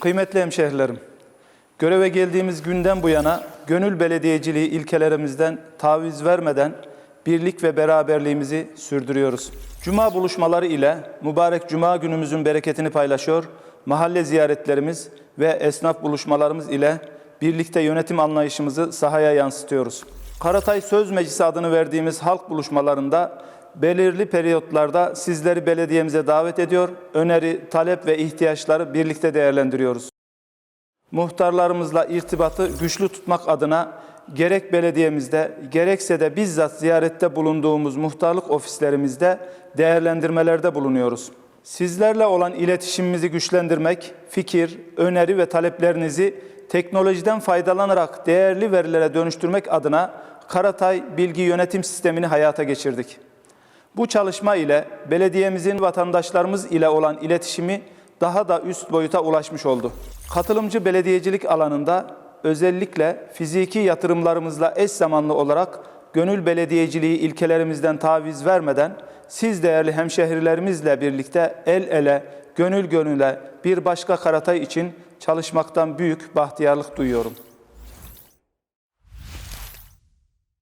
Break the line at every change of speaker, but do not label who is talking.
Kıymetli hemşehrilerim, göreve geldiğimiz günden bu yana gönül belediyeciliği ilkelerimizden taviz vermeden birlik ve beraberliğimizi sürdürüyoruz. Cuma buluşmaları ile mübarek Cuma günümüzün bereketini paylaşıyor, mahalle ziyaretlerimiz ve esnaf buluşmalarımız ile birlikte yönetim anlayışımızı sahaya yansıtıyoruz. Karatay Söz Meclisi adını verdiğimiz halk buluşmalarında belirli periyotlarda sizleri belediyemize davet ediyor, öneri, talep ve ihtiyaçları birlikte değerlendiriyoruz. Muhtarlarımızla irtibatı güçlü tutmak adına gerek belediyemizde gerekse de bizzat ziyarette bulunduğumuz muhtarlık ofislerimizde değerlendirmelerde bulunuyoruz. Sizlerle olan iletişimimizi güçlendirmek, fikir, öneri ve taleplerinizi teknolojiden faydalanarak değerli verilere dönüştürmek adına Karatay Bilgi Yönetim Sistemini hayata geçirdik. Bu çalışma ile belediyemizin vatandaşlarımız ile olan iletişimi daha da üst boyuta ulaşmış oldu. Katılımcı belediyecilik alanında özellikle fiziki yatırımlarımızla eş zamanlı olarak gönül belediyeciliği ilkelerimizden taviz vermeden siz değerli hemşehrilerimizle birlikte el ele, gönül gönüle bir başka Karatay için çalışmaktan büyük bahtiyarlık duyuyorum.